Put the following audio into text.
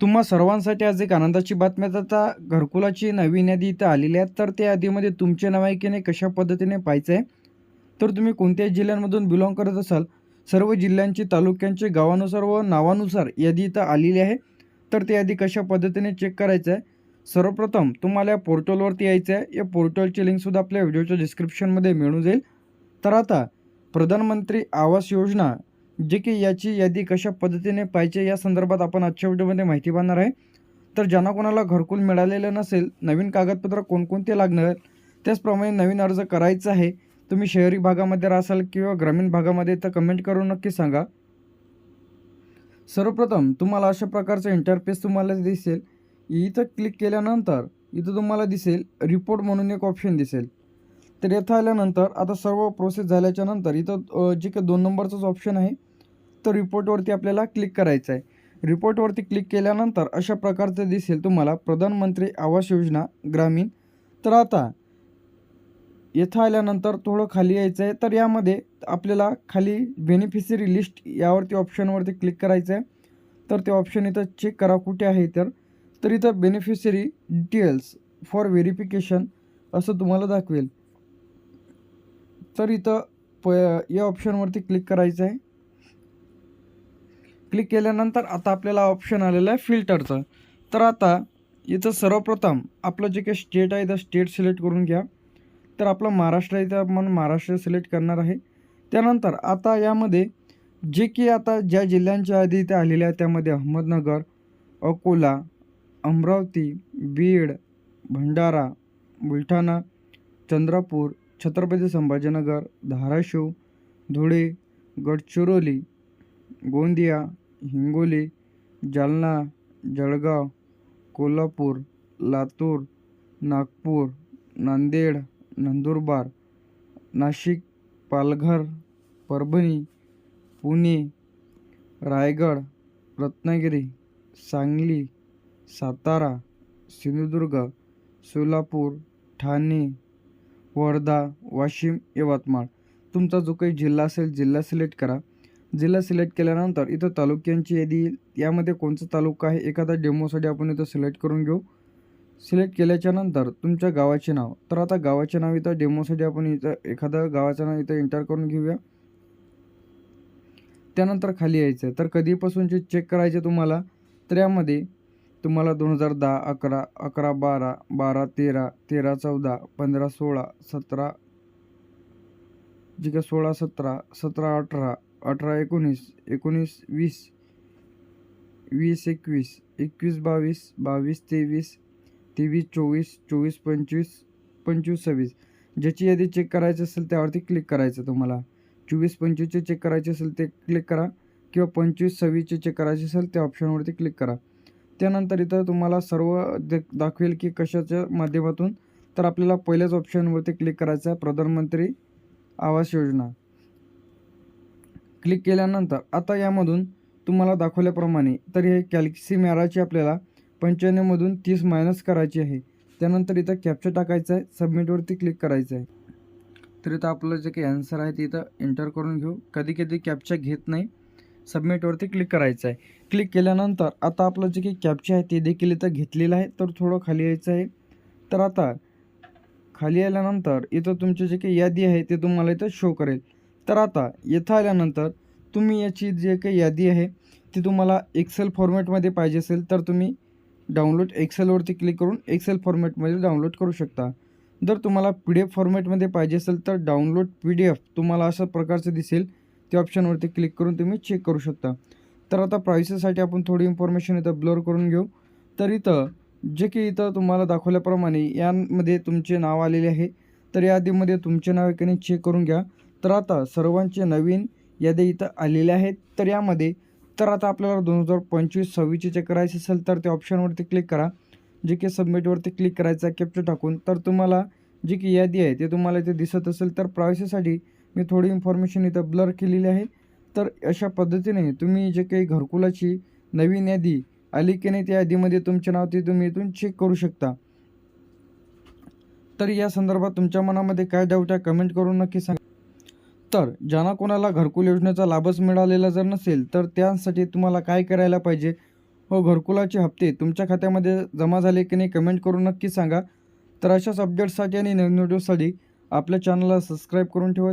तुम्हा सर्वांसाठी आज एक आनंदाची बातमी आता घरकुलाची नवीन यादी इथं आलेली आहे. तर त्या यादीमध्ये तुमचे नाव आहे की नाही कशा पद्धतीने पाहायचं आहे तर तुम्ही कोणत्याही जिल्ह्यांमधून बिलॉंग करत असाल सर्व जिल्ह्यांची तालुक्यांचे गावानुसार व नावानुसार यादी इथं आलेली आहे. तर ती यादी कशा पद्धतीने चेक करायचं आहे सर्वप्रथम तुम्हाला या पोर्टलवरती यायचं आहे या पोर्टलची लिंकसुद्धा आपल्या व्हिडिओच्या डिस्क्रिप्शनमध्ये मिळून जाईल. तर आता प्रधानमंत्री आवास योजना जे की याची यादी कशा पद्धतीने पाहिजे या संदर्भात आपण आजच्या व्हिडिओमध्ये माहिती पाहणार आहे. तर ज्यांना कोणाला घरकुल मिळालेलं नसेल नवीन कागदपत्र कोणकोणते लागणार आहेत त्याचप्रमाणे नवीन अर्ज करायचा आहे तुम्ही शहरी भागामध्ये राहाल किंवा ग्रामीण भागामध्ये तर कमेंट करून नक्की सांगा. सर्वप्रथम तुम्हाला अशा प्रकारचं इंटरफेस तुम्हाला दिसेल. इथं क्लिक केल्यानंतर इथं तुम्हाला दिसेल रिपोर्ट म्हणून एक ऑप्शन दिसेल. तर येथं आल्यानंतर आता सर्व प्रोसेस झाल्याच्यानंतर इथं जे काही दोन नंबरचंच ऑप्शन आहे तर रिपोर्टवरती आपल्याला क्लिक करायचं आहे. रिपोर्टवरती क्लिक केल्यानंतर अशा प्रकारचं दिसेल तुम्हाला प्रधानमंत्री आवास योजना ग्रामीण. तर आता येथं आल्यानंतर थोडं खाली यायचं आहे तर यामध्ये आपल्याला खाली बेनिफिशरी लिस्ट यावरती ऑप्शनवरती क्लिक करायचं आहे. तर ते ऑप्शन इथं चेक करा कुठे आहे तर. तर इथं बेनिफिशरी डिटेल्स फॉर व्हेरिफिकेशन असं तुम्हाला दाखवेल. तर इथं प या ऑप्शनवरती क्लिक करायचं आहे. क्लिक केल्यानंतर आता आपल्याला ऑप्शन आलेलं आहे फिल्टरचं तर आता इथं सर्वप्रथम आपलं जे काही स्टेट आहे त्या स्टेट सिलेक्ट करून घ्या. तर आपलं महाराष्ट्र इथं आपण महाराष्ट्र सिलेक्ट करणार आहे. त्यानंतर आता यामध्ये जे की आता ज्या जिल्ह्यांच्या आधी इथे आलेल्या आहेत त्यामध्ये अहमदनगर अकोला अमरावती बीड भंडारा बुलढाणा चंद्रपूर छत्रपती संभाजीनगर धाराशिव धुळे गडचिरोली गोंदिया हिंगोली जालना जळगाव कोल्हापूर लातूर नागपूर नांदेड नंदुरबार नाशिक पालघर परभणी पुणे रायगड रत्नागिरी सांगली सातारा सिंधुदुर्ग सोलापूर ठाणे वर्धा वाशिम यवतमाळ. तुमचा जो काही जिल्हा असेल जिल्हा सिलेक्ट करा. जिल्हा सिलेक्ट केल्यानंतर इथं तालुक्यांची यादी येईल यामध्ये कोणचा तालुका आहे एखादा डेमोसाठी आपण इथं सिलेक्ट करून घेऊ. सिलेक्ट केल्याच्यानंतर तुमच्या गावाचे नाव. तर आता गावाचे नाव इथं डेमोसाठी आपण इथं एखादं गावाचं नाव इथं एंटर करून घेऊया. त्यानंतर खाली यायचं. तर कधीपासूनचे चेक करायचे तुम्हाला? तर यामध्ये तुम्हाला दोन हजार दहा अकरा अकरा बारा बारा तेरा तेरा चौदा पंधरा सोळा सतरा जे काय सोळा सतरा सतरा अठरा अठरा एकोणीस एकोणीस वीस वीस एकवीस एकवीस बावीस बावीस तेवीस तेवीस चोवीस चोवीस पंचवीस पंचवीस सव्वीस. ज्याची यादी चेक करायची असेल त्यावरती क्लिक करायचं तुम्हाला. चोवीस पंचवीसचे चेक करायचे असेल ते क्लिक करा. किंवा पंचवीस सव्वीसचे चेक करायचे असेल त्या ऑप्शनवरती क्लिक करा. त्यानंतर इथं तुम्हाला सर्व द दाखवेल की कशाच्या माध्यमातून तर आपल्याला पहिल्याच ऑप्शनवरती क्लिक करायचं आहे प्रधानमंत्री आवास योजना. क्लिक केल्यानंतर आता यामधून तुम्हाला दाखवल्याप्रमाणे तर हे कॅल्सी मॅराची आपल्याला पंच्याण्णवमधून तीस मायनस करायची आहे. त्यानंतर इथं कॅप्चर टाकायचं आहे सबमिटवरती क्लिक करायचं आहे तर इथं आपलं जे काही ॲन्सर आहे ते इथं एंटर करून घेऊ. कधी कधी कॅप्चा घेत नाही सबमिटवरती क्लिक करायचं आहे क्लिक केल्यानंतर आता आपलं जे काही कॅप्चा आहे ते देखील इथं घेतलेलं आहे. तर थोडं खाली यायचं आहे. तर आता खाली आल्यानंतर इथं तुमची जे काही यादी आहे ते तुम्हाला इथं शो करेल. तर आता येथं आल्यानंतर तुम्ही याची जे काही यादी आहे ती तुम्हाला एक्सेल फॉर्मॅटमध्ये पाहिजे असेल तर तुम्ही डाउनलोड एक्सेलवरती क्लिक करून एक्सेल फॉर्मॅटमध्ये डाउनलोड करू शकता. जर तुम्हाला पी डी एफ फॉर्मॅटमध्ये पाहिजे असेल तर डाउनलोड पी डी एफ तुम्हाला अशा प्रकारचं दिसेल. त्या ऑप्शनवरती क्लिक करून तुम्ही चेक करू शकता. तर आता प्रायसेससाठी आपण थोडी इन्फॉर्मेशन इथं ब्लर करून घेऊ. तर इथं जे की इथं तुम्हाला दाखवल्याप्रमाणे यामध्ये तुमचे नाव आलेले आहे. तर या यादीमध्ये तुमचे नाव एकाने चेक करून घ्या. तर आता सर्वांचे नवीन यादी इथं आलेले आहेत. तर यामध्ये तर आता आपल्याला दोन हजार पंचवीस सव्वीसचे चेक करायचे असेल तर त्या ऑप्शनवरती क्लिक करा. जे की सबमिटवरती क्लिक करायचं आहे कॅप्चर टाकून. तर तुम्हाला जी की यादी आहे ते तुम्हाला इथे दिसत असेल तर प्रायसेसाठी मी थोडी इन्फॉर्मेशन इथं ब्लर केलेली आहे. तर अशा पद्धतीने तुम्ही जे काही घरकुलाची नवीन यादी आली की नाही त्या यादीमध्ये तुमचे नाव ते तुम्ही इथून चेक करू शकता. तर या संदर्भात तुमच्या मनामध्ये काय डाऊट आहे कमेंट करून नक्की सांगा. तर ज्यांना कोणाला घरकुल योजनेचा लाभच मिळालेला जर नसेल तर त्यासाठी तुम्हाला काय करायला पाहिजे? हो घरकुलाचे हप्ते तुमच्या खात्यामध्ये जमा झाले की नाही कमेंट करून नक्की सांगा. तर अशाच अपडेट्ससाठी आणि नवीन व्हिडिओसाठी आपल्या चॅनलला सबस्क्राईब करून ठेवा.